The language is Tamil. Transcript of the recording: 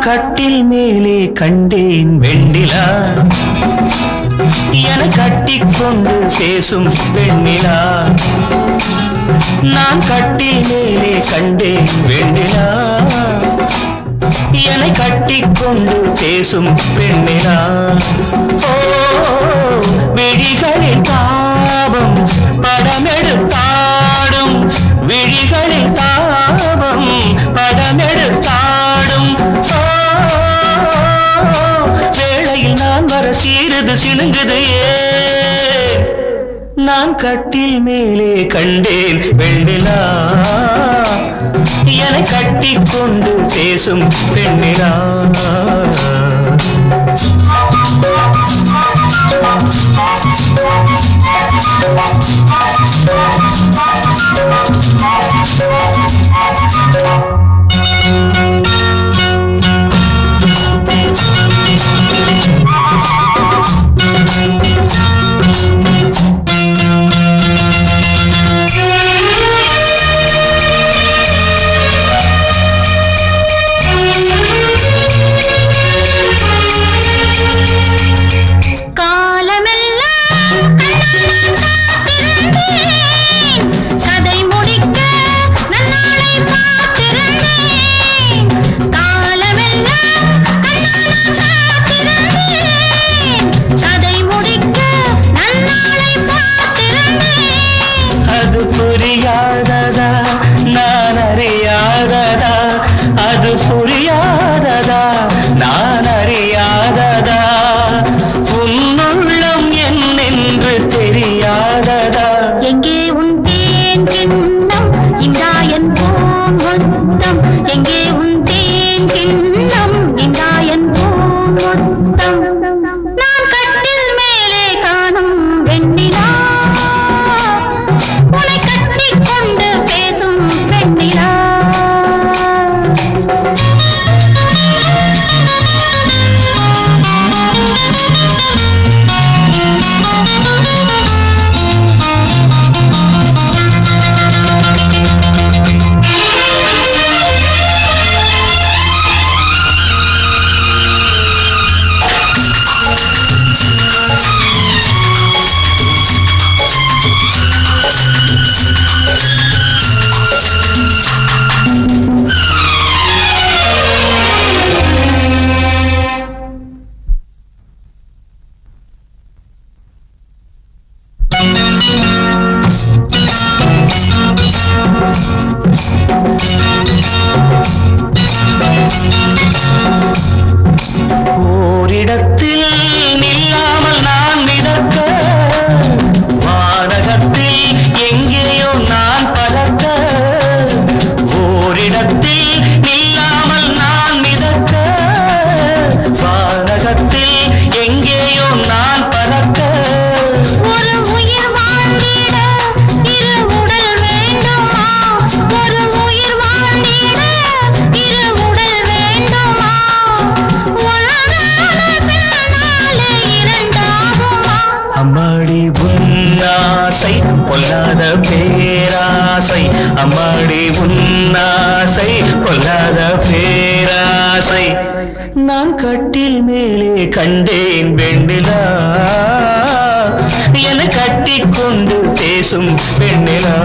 கட்டில் மேலே கண்டேன். வெண்ணிலா. என கட்டிக்கொண்டு பேசும் வெண்ணிலா. நான் கட்டில் மேலே கண்டேன். வெண்ணிலா. என கட்டிக்கொண்டு பேசும் பெண்ணிலா ஓ விழிகளில் தாபம் படமெடுத்தாடும் சீரது வர நான் கட்டில் மேலே கண்டேன் வெண்ணிலா. என கட்டிக்கொண்டு பேசும் பெண்ணிலா. இடத்தில் ஆசை பொல்லாத பேராசை அம்மாடி உன்னாசை பொல்லாத பேராசை. நான் கட்டில் மேலே கண்டேன் வெண்ணிலா. என கட்டிக்கொண்டு பேசும் பெண்ணிலா